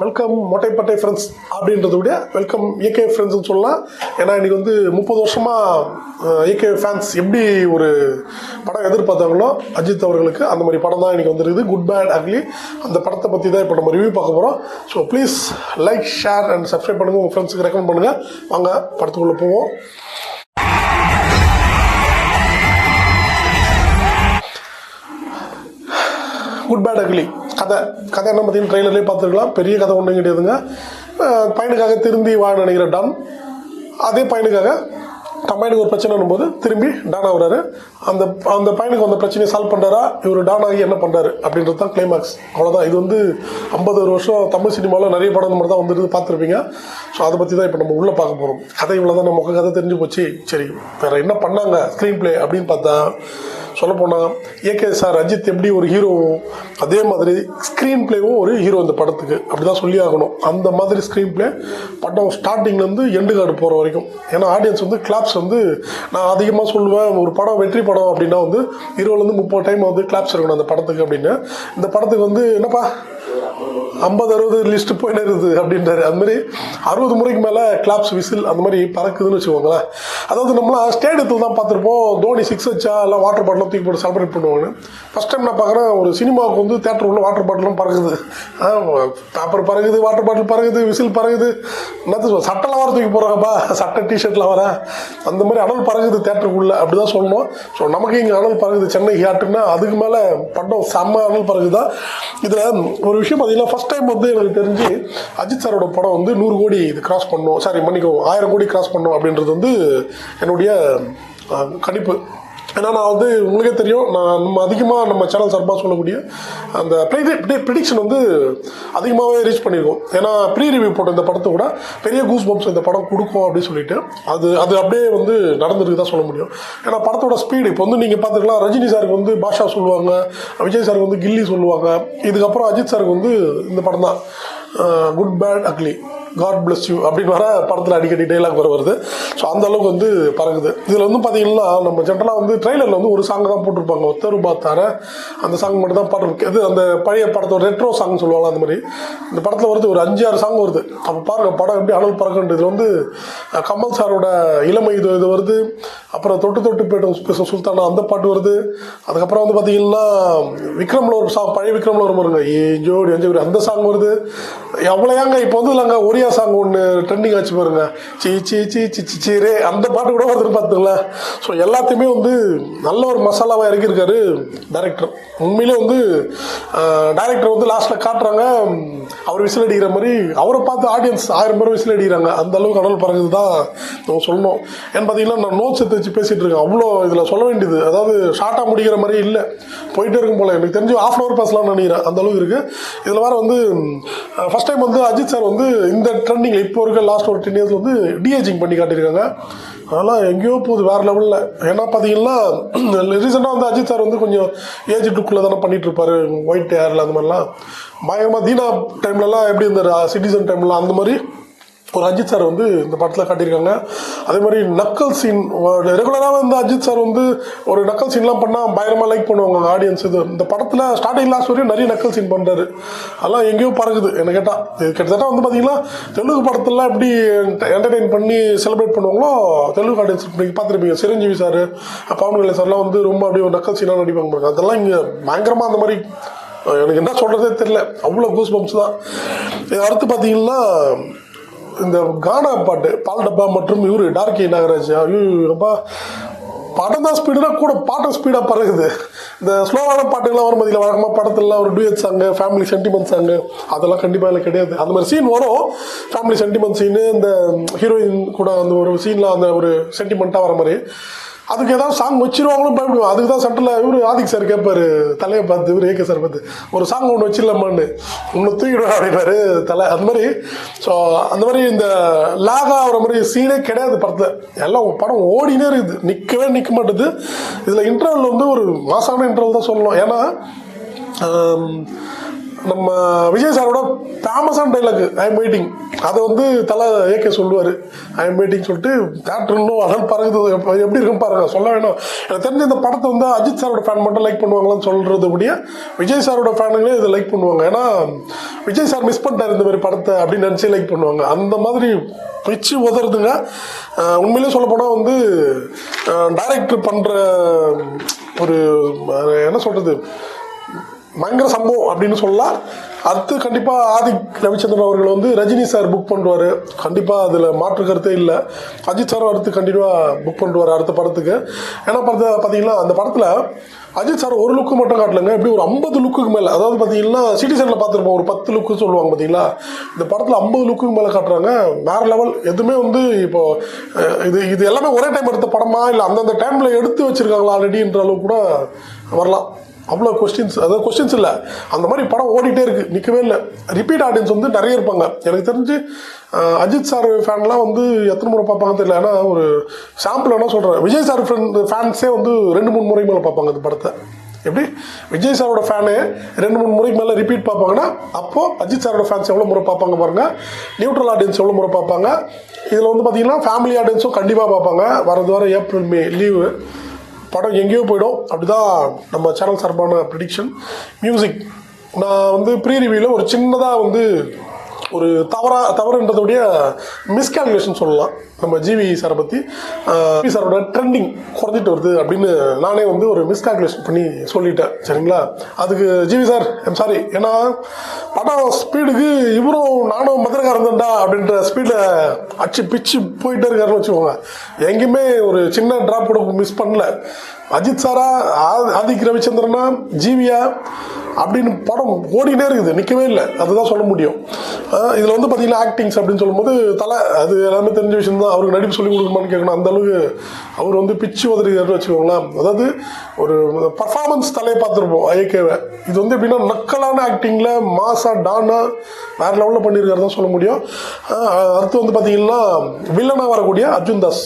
Welcome மொட்டைப்பட்டை friends அப்படின்றத விட welcome AK ஃப்ரெண்ட்ஸ்னு சொல்லலாம். ஏன்னா இன்றைக்கி வந்து முப்பது வருஷமாக ஏகே ஃபேன்ஸ் எப்படி ஒரு படம் எதிர்பார்த்தாங்களோ அஜித் அவர்களுக்கு அந்த மாதிரி படம் தான் இன்றைக்கி வந்துருக்குது. குட் பேட் அக்லி அந்த படத்தை பற்றி தான் இப்போ நம்ம ரிவ்யூ பார்க்க போகிறோம் so please like share and subscribe பண்ணுங்கள் உங்கள் ஃப்ரெண்ட்ஸுக்கு ரெக்கமெண்ட் பண்ணுங்கள் வாங்க படத்துக்குள்ளே போவோம். குட் பேட் அக்லி கதை கதை என்ன பார்த்தீங்கன்னா ட்ரெயிலர்லேயே பார்த்துருக்கலாம். பெரிய கதை ஒன்றும் கிடையாதுங்க. பையனுக்காக திருந்தி வாழ நினைக்கிற டான் அதே பையனுக்காக தன் பையனுக்கு ஒரு பிரச்சனை போது திரும்பி டானா வர்றாரு அந்த அந்த பையனுக்கு அந்த பிரச்சனையை சால்வ் பண்ணுறாரா இவர் டானாகி என்ன பண்ணுறாரு அப்படின்றது தான் கிளைமேக்ஸ் அவ்வளோதான் இது வந்து ஐம்பது வருஷம் தமிழ் சினிமாவில் நிறைய படம் இந்த மாதிரி தான் வந்துருந்து பார்த்துருப்பீங்க. ஸோ அதை பற்றி தான் இப்போ நம்ம உள்ளே பார்க்க போகிறோம் கதை இவ்வளோ தான் நம்ம கதை தெரிஞ்சு போச்சு. சரி வேறு என்ன பண்ணாங்க? ஸ்க்ரீன் ப்ளே அப்படின்னு பார்த்தா சொல்லப்போனால் ஏகே சார் அஜித் எப்படி ஒரு ஹீரோ அதே மாதிரி ஸ்க்ரீன் பிளேவும் ஒரு ஹீரோ இந்த படத்துக்கு. அப்படி தான் சொல்லி ஆகணும். அந்த மாதிரி ஸ்க்ரீன் பிளே படம் ஸ்டார்டிங்லேருந்து எண்டு கார்டு போகிற வரைக்கும். ஏன்னா ஆடியன்ஸ் வந்து கிளாப்ஸ் வந்து நான் அதிகமாக சொல்லுவேன். ஒரு படம் வெற்றி படம் அப்படின்னா வந்து இருபதுலேருந்து முப்பது டைம் வந்து கிளாப்ஸ் இருக்கணும் அந்த படத்துக்கு அப்படின்னு. இந்த படத்துக்கு வந்து என்னப்பா? ஐம்பது அறுபது லிஸ்ட் போயின்னு இருக்குது அப்படின்றாரு. அது மாதிரி அறுபது முறைக்கு மேலே கிளாப்ஸ் விசில் அந்த மாதிரி பறக்குதுன்னு வச்சுக்கோங்களேன். அதாவது நம்மளாம் ஸ்டேடியத்தில் தான் பார்த்துருப்போம். தோனி சிக்ஸ் வச்சா எல்லாம் வாட்டர் பாட்டிலாம் தூக்கி போட்டு செலிப்ரேட் பண்ணுவாங்க ஃபஸ்ட் டைம் நான் பார்க்குறேன் ஒரு சினிமாவுக்கு வந்து தேட்டர் உள்ள வாட்டர் பாட்டிலும் பறக்குது. பேப்பர் பறகுது வாட்டர் பாட்டில் பறகுது விசில் பறகுது என்னது சொல்ல சட்டெல்லாம் வர தூக்கி போகிறாங்கப்பா சட்டை டிஷர்ட்லாம் வர அந்த மாதிரி அனல் பறகுது தேட்டருக்குள்ளே அப்படி தான் சொல்லணும். ஸோ நமக்கு இங்கே அனல் பறகுது சென்னை ஹியாட்டுன்னா அதுக்கு மேலே படம் செம்ம அனல் பறகுது தான் இதில் ஒரு விஷயம் பார்த்தீங்கன்னா ஃபஸ்ட் டைம் வந்து எனக்கு தெரிஞ்சு அஜித் சாரோட படம் வந்து நூறு கோடி இது கிராஸ் பண்ணோம். சாரி மன்னிக்கும் ஆயிரம் கோடி கிராஸ் பண்ணோம் அப்படின்றது வந்து என்னுடைய கணிப்பு. ஏன்னா நான் வந்து உங்களுக்கே தெரியும் நான் நம்ம அதிகமாக நம்ம சேனல் சார்பாக சொல்லக்கூடிய அந்த ப்ரிடிக்ஷன் வந்து அதிகமாகவே ரீச் பண்ணியிருக்கோம் ஏன்னா ப்ரீ ரிவ்யூ போட்ட இந்த படத்தை கூட பெரிய கூஸ் பம்ப்ஸ் இந்த படம் கொடுக்கும் அப்படின்னு சொல்லிட்டு அது அது அப்படியே வந்து நடந்திருக்கு தான் சொல்ல முடியும். ஏன்னா படத்தோட ஸ்பீடு இப்போ வந்து நீங்கள் பார்த்துக்கலாம் ரஜினி சாருக்கு வந்து பாஷா சொல்லுவாங்க விஜய் சாருக்கு வந்து கில்லி சொல்லுவாங்க இதுக்கப்புறம் அஜித் சாருக்கு வந்து இந்த படம் தான் good bad ugly god bless you அப்படின்னு வர படத்தில் அடிக்கடி டைலாக் வர வருது. ஸோ அந்த அளவுக்கு வந்து பறகுது இதில் வந்து பார்த்தீங்கன்னா நம்ம ஜென்ரலாக வந்து ட்ரெய்லரில் வந்து ஒரு சாங் தான் போட்டிருப்பாங்க. ஒத்த பார்த்தார அந்த சாங் மட்டும் தான் பாட்டு இது அந்த பழைய படத்தோட ரெட்ரோ சாங் சொல்லுவாங்க அந்த மாதிரி. இந்த படத்தில் வருது ஒரு அஞ்சு ஆறு சாங் வருது. அப்போ பாருங்கள் படம் எப்படி அனல் பறக்குன்றது இதில் வந்து கமல் சாரோட இளமை இது இது வருது. அப்புறம் தொட்டு தொட்டு போய்ட்டு பேசும் சுல்தானா அந்த பாட்டு வருது. அதுக்கப்புறம் வந்து பார்த்தீங்கன்னா விக்ரமில் ஒரு சாங் பழைய விக்ரமில் ஒரு பாருங்க. ஏ ஜோடி அஞ்சு அந்த சாங் வருது. எவ்வளோயாங்க இப்போ வந்து இல்லைங்க ஒரியா சாங் ஒன்று ட்ரெண்டிங் ஆச்சு பாருங்க. சீ சீ சீ சி சி சீரே அந்த பாட்டு கூட வருது பார்த்துங்களேன். ஸோ எல்லாத்தையுமே வந்து நல்ல ஒரு மசாலாவாக இறக்கியிருக்காரு டைரக்டர் உண்மையிலே வந்து டைரக்டர் வந்து லாஸ்ட்டில் காட்டுறாங்க அவர் விசில் அடிக்கிற மாதிரி அவரை பார்த்து ஆடியன்ஸ் ஆயிரம் பேர் விசில் அடிக்கிறாங்க. அந்த அளவுக்கு கடல் பறகுது தான் நம்ம சொல்லணும். ஏன்னு பார்த்தீங்கன்னா நான் நோட்ஸ் எடுத்து வச்சு பேசிகிட்டு இருக்கேன். அவ்வளோ இதில் சொல்ல வேண்டியது. அதாவது ஷார்ட்டாக முடிக்கிற மாதிரி இல்லை. போயிட்டே இருக்கும் போல. எனக்கு தெரிஞ்சு ஆஃப் அன் அவர் பேசலாம்னு நினைக்கிறேன். அந்த அளவுக்கு இருக்குது இதில் வேறு வந்து ஃபஸ்ட் டைம் வந்து அஜித் சார் வந்து இந்த ட்ரெண்டிங்கில் இப்போ இருக்க லாஸ்ட் ஒரு டென் இயர்ஸ் வந்து டிஏஜிங் பண்ணி காட்டியிருக்காங்க. அதெல்லாம் எங்கேயோ போகுது வேறு லெவலில் ஏன்னா பார்த்தீங்கன்னா ரீசெண்டாக வந்து அஜித் சார் வந்து கொஞ்சம் ஏஜ் டுக்கில் தானே பண்ணிட்டு இருப்பாரு ஒயிட் ஹேரில் அந்த மாதிரிலாம். பயங்கரமாக தீனா டைம்லலாம் எப்படி இருந்தார் சிட்டிசன் டைம்லாம் அந்த மாதிரி? ஒரு அஜித் சார் வந்து இந்த படத்தில் காட்டியிருக்காங்க. அதே மாதிரி நக்கல் சீன் ரெகுலராக வந்து அஜித் சார் வந்து ஒரு நக்கல் சீன்லாம் பண்ணால் பயங்கரமாக லைக் பண்ணுவாங்க ஆடியன்ஸ் இது இந்த படத்தில் ஸ்டார்டிங் லாஸ்ட் வரையும் நிறைய நக்கல் சீன் பண்ணுறாரு அதெல்லாம் எங்கேயோ பறக்குது என்ன கேட்டால் இது கிட்டத்தட்ட வந்து பார்த்தீங்கன்னா தெலுங்கு படத்துலலாம் எப்படி என்டர்டெயின் பண்ணி செலிப்ரேட் பண்ணுவாங்களோ தெலுங்கு ஆடியன்ஸ் நீங்கள் பார்த்துருப்பீங்க. சிரஞ்சீவி சார் பவன் கல்யாண் சார்லாம் வந்து ரொம்ப அப்படியே ஒரு நக்கல் சீனாக நடிப்பாங்க அதெல்லாம் இங்கே பயங்கரமாக அந்த மாதிரி எனக்கு என்ன சொல்கிறதே தெரியல. அவ்வளோ கூஸ் பம்ப்ஸ் தான் அடுத்து பார்த்தீங்கன்னா இந்த கானா பாட்டு பால் டப்பா மற்றும் இவரு டார்கி நாகராஜ். ஐயோப்பா படம் தான் ஸ்பீடுனா கூட பாட்டும் ஸ்பீடாக பறகுது இந்த ஸ்லோவான பாட்டுகள்லாம் வரும் பதில் வழக்கமாக படத்துலலாம் ஒரு duet song family sentiment song அதெல்லாம் கண்டிப்பாக இல்லை கிடையாது. அந்த மாதிரி சீன் வரும். ஃபேமிலி சென்டிமெண்ட் சீனு இந்த ஹீரோயின் கூட அந்த ஒரு சீன்லாம் அந்த ஒரு சென்டிமெண்ட்டாக வர மாதிரி. அதுக்கு ஏதாவது சாங் வச்சிருவாங்களும் பயப்படுவோம் அதுக்கு தான் சட்டில் இவர் ஆதிக் சார் கேட்பாரு தலையை பார்த்து இவர் ஏகே சார் பார்த்து ஒரு சாங் ஒன்று வச்சிடலாமான்னு. ஒன்று தூக்கிடுவேன் அப்படின்னாரு தலை. அந்த மாதிரி ஸோ அந்த மாதிரி இந்த லாகா ஆகிற மாதிரி சீனே கிடையாது படத்தில். எல்லாம் படம் ஓடினே இருக்குது. நிற்கவே நிற்க மாட்டுது. இதில் இன்டர்வல் வந்து ஒரு மாசான இன்டர்வல் தான் சொல்லணும். ஏன்னா நம்ம விஜய் சாரோட ஃபேமஸான டைலாக் ஐ எம் வெயிட்டிங் அதை வந்து தலை ஏகே சொல்லுவார். ஐ எம் வெயிட்டிங் சொல்லிட்டு தேட்டர் இன்னும் அகல் பறகுது எப்படி இருக்கும் பாருங்க சொல்ல வேணும். எனக்கு தெரிஞ்ச இந்த படத்தை வந்து அஜித் சாரோட ஃபேன் மட்டும் லைக் பண்ணுவாங்களான்னு சொல்றது முடிய விஜய் சாரோட ஃபேனுங்களே இதை லைக் பண்ணுவாங்க. ஏன்னா விஜய் சார் மிஸ் பண்ணிட்டார் இந்த மாதிரி படத்தை அப்படின்னு நினச்சி லைக் பண்ணுவாங்க. அந்த மாதிரி பிச்சு உதறதுங்க. உண்மையிலே சொல்ல போனால் வந்து டைரக்டர் பண்ணுற ஒரு என்ன சொல்கிறது பயங்கர சம்பவம் அப்படின்னு சொல்லலாம். அடுத்து கண்டிப்பாக ஆதி ரவிச்சந்திரன் அவர்கள் வந்து ரஜினி சார் புக் பண்ணுவார் கண்டிப்பாக அதில் மாற்று கருத்தே இல்லை. அஜித் சாரும் அடுத்து கண்டிப்பாக புக் பண்ணுவார் அடுத்த படத்துக்கு. ஏன்னா பார்த்து பார்த்தீங்கன்னா அந்த படத்தில் அஜித் சார் ஒரு லுக்கு மட்டும் காட்டலங்க. எப்படி ஒரு ஐம்பது லுக்குக்கு மேலே. அதாவது பார்த்தீங்கன்னா சிட்டிசனில் பார்த்துருப்போம் ஒரு பத்து லுக்கு சொல்லுவாங்க பார்த்தீங்களா இந்த படத்தில் ஐம்பது லுக்குக்கு மேலே காட்டுறாங்க. வேற லெவல் எதுவுமே வந்து இப்போ இது இது எல்லாமே ஒரே டைம் எடுத்த படமா? இல்லை அந்தந்த டைமில் எடுத்து வச்சிருக்காங்களா ஆல்ரெடின்ற அளவுக்கு கூட வரலாம். அவ்வளோ கொஸ்டின்ஸ் அதாவது கொஸ்டின்ஸ் இல்லை. அந்த மாதிரி படம் ஓடிட்டே இருக்குது நிற்கவே இல்லை. ரிப்பீட் ஆடியன்ஸ் வந்து நிறைய இருப்பாங்க. எனக்கு தெரிஞ்சு அஜித் சார் ஃபேன்லாம் வந்து எத்தனை முறை பார்ப்பாங்க தெரியல. ஏன்னா ஒரு சாம்பிள் வேணால் சொல்கிறேன் விஜய் சார் ஃபேன்ஸே வந்து ரெண்டு மூணு முறை மேலே பார்ப்பாங்க அந்த படத்தை. எப்படி? விஜய் சாரோட ஃபேனு ரெண்டு மூணு முறைக்கு மேலே ரிப்பீட் பார்ப்பாங்கன்னா அப்போது அஜித் சாரோட ஃபேன்ஸ் எவ்வளோ முறை பார்ப்பாங்க பாருங்கள் நியூட்ரல் ஆடியன்ஸ் எவ்வளோ முறை பார்ப்பாங்க. இதில் வந்து பார்த்தீங்கன்னா ஃபேமிலி ஆடியன்ஸும் கண்டிப்பாக பார்ப்பாங்க. வரது வர ஏப்ரல் மே லீவு படம் எங்கேயோ போயிடும். அப்படிதான் நம்ம சேனல் சார்பான ப்ரிடிக்ஷன் மியூசிக் நான் வந்து ப்ரீ ரிவியூவில் ஒரு சின்னதாக வந்து ஒரு தவறா தவறுன்றதோடைய மிஸ்கால்குலேஷன் சொல்லலாம். நம்ம ஜிவி சாரை பற்றி ஜிவி சாரோட ட்ரெண்டிங் குறைஞ்சிட்டு வருது அப்படின்னு நானே வந்து ஒரு மிஸ்கால்குலேஷன் பண்ணி சொல்லிட்டேன். சரிங்களா? அதுக்கு ஜிவி சார் ஐம் சாரி ஏன்னா படம் ஸ்பீடுக்கு இவரும் நானும் மதுரகாரன் தான்டா அப்படின்ற ஸ்பீடில் அச்சு பிச்சு போயிட்டே இருக்காருன்னு வச்சுக்கோங்க. எங்கேயுமே ஒரு சின்ன ட்ராப் கூட மிஸ் பண்ணல. அஜித் சாரா ஆதிக் ரவிச்சந்திரனா ஜீவியா அப்படின்னு படம் ஓடினே இருக்குது. நிற்கவே இல்லை. அதுதான் சொல்ல முடியும். இதில் வந்து பார்த்தீங்கன்னா ஆக்டிங்ஸ் அப்படின்னு சொல்லும்போது தலை அது எல்லாமே தெரிஞ்ச விஷயம் தான். அவருக்கு நடிப்பு சொல்லி கொடுக்குமான்னு கேட்கணும் அந்த அளவுக்கு அவர் வந்து பிச்சு உதறிதாருன்னு வச்சுக்கோங்களேன். அதாவது ஒரு பர்ஃபார்மன்ஸ் தலையை பார்த்துருப்போம் ஐஏகேவை இது வந்து எப்படின்னா நக்கலான ஆக்டிங்கில் மாசா டானா வேறு லெவலில் பண்ணியிருக்காரு தான் சொல்ல முடியும். அடுத்து வந்து பார்த்தீங்கன்னா வில்லனாக வரக்கூடிய அர்ஜுன் தாஸ்.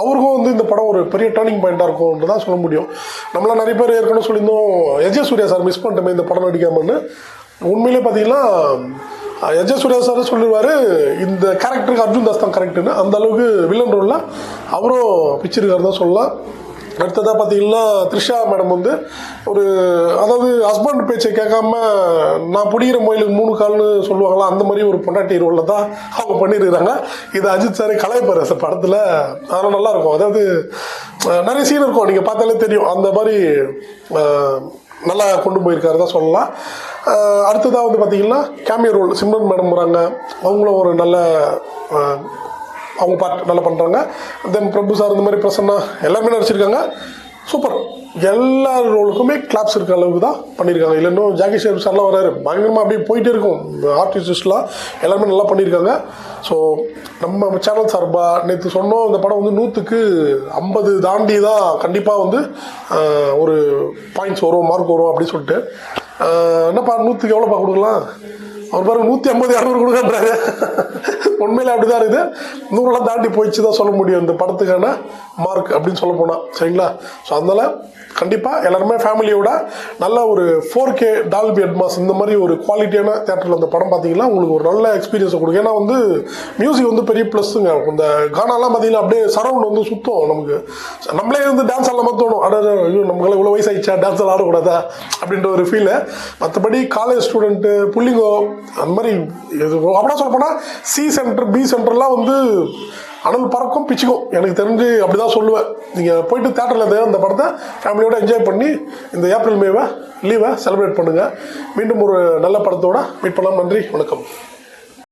அவருக்கும் வந்து இந்த படம் ஒரு பெரிய டேர்னிங் பாயிண்டாக இருக்கும்னு தான் சொல்ல முடியும். நம்மளாம் நிறைய பேர் ஏற்கனவே சொல்லியிருந்தோம் எஜே சூர்யா சார் மிஸ் பண்ணிட்டோமே இந்த படம் நடிக்காமன்னு. உண்மையிலே பார்த்தீங்கன்னா எஜே சூர்யா சார் சொல்லிடுவார் இந்த கேரக்டருக்கு அர்ஜுன் தாஸ் தான் கரெக்டுன்னு அந்த அளவுக்கு வில்லன் ரோலில் அவரும் பிச்சிருக்காரு தான் சொல்லலாம். அடுத்ததாக பார்த்தீங்கன்னா த்ரிஷா மேடம் வந்து ஒரு அதாவது ஹஸ்பண்ட் பேச்சை கேட்காம நான் பிடிக்கிற மொயிலுக்கு மூணு கால்னு சொல்லுவாங்களா அந்த மாதிரி ஒரு பொண்டாட்டி ரோலில் தான் அவங்க பண்ணியிருக்கிறாங்க இது அஜித் சார் கலைப்பார் சார் படத்தில் அதெல்லாம் நல்லாயிருக்கும் அதாவது நிறைய சீன் இருக்கும். நீங்கள் பார்த்தாலே தெரியும். அந்த மாதிரி நல்லா கொண்டு போயிருக்காரு தான் சொல்லலாம். அடுத்ததாக வந்து பார்த்தீங்கன்னா கேமியர் ரோல் சிம்ரன் மேடம் வராங்க. அவங்களும் ஒரு நல்ல அவங்க பார்ட் நல்லா பண்ணுறாங்க தென் பிரபு சார் இந்த மாதிரி பிரசன்னா எல்லாருமே நடிச்சிருக்காங்க. சூப்பர் எல்லா ரோலுக்குமே கிளாப்ஸ் இருக்கிற அளவுக்கு தான் பண்ணியிருக்காங்க இல்லை இன்னும் ஜாக்கி ஷேப் சார்லாம் வராரு. பயங்கரமாக அப்படியே போயிட்டே இருக்கும். ஆர்டிஸ்ட்லாம் எல்லாருமே நல்லா பண்ணியிருக்காங்க ஸோ நம்ம சேனல் சார்பாக நேற்று சொன்னோம் இந்த படம் வந்து நூற்றுக்கு ஐம்பது தாண்டி தான் கண்டிப்பாக வந்து ஒரு பாயிண்ட்ஸ் வரும் மார்க் வரும் அப்படின்னு சொல்லிட்டு. என்னப்பா நூற்றுக்கு எவ்வளோப்பா கொடுக்கலாம்? அவர் பாருங்க நூற்றி ஐம்பது இரநூறு கொடுக்கன்றாரு உண்மையில அப்படிதான் இருக்குது. நூறுலாம் தாண்டி போயிடுச்சு தான் சொல்ல முடியும். இந்த படத்துக்கான மார்க் அப்படின்னு சொல்ல போனால் சரிங்களா? ஸோ அதனால கண்டிப்பாக எல்லாருமே ஃபேமிலியோட நல்ல ஒரு ஃபோர் கே டால்பி அட்மாஸ் இந்த மாதிரி ஒரு குவாலிட்டியான தேட்டரில் அந்த படம் பார்த்தீங்கன்னா உங்களுக்கு ஒரு நல்ல எக்ஸ்பீரியன்ஸை கொடுக்கும். ஏன்னா வந்து மியூசிக் வந்து பெரிய ப்ளஸ்ஸுங்க இந்த கானாலாம் பார்த்தீங்கன்னா அப்படியே சரவுண்ட் வந்து சுத்தம் நமக்கு. நம்மளே வந்து டான்ஸ் ஆடலாமா தோணும். அட ஐயோ நமக்கு இவ்வளோ வயசாயிடுச்சா டான்ஸ் எல்லாம் ஆடக்கூடாதா? அப்படின்ற ஒரு ஃபீலு மற்றபடி காலேஜ் ஸ்டூடெண்ட்டு புள்ளிங்கோ அந்த மாதிரி அப்படின்னா சொல்ல போனால் சீசன் சென்டர் பி சென்டர்லாம் வந்து அனல் பறக்கும் பிச்சுக்கும். எனக்கு தெரிஞ்சு அப்படி தான் சொல்லுவேன். நீங்கள் போயிட்டு தேட்டரில் அந்த படத்தை ஃபேமிலியோட என்ஜாய் பண்ணி இந்த ஏப்ரல் மேவை லீவை செலிப்ரேட் பண்ணுங்கள் மீண்டும் ஒரு நல்ல படத்தோட மீட் பண்ணலாம். நன்றி வணக்கம்.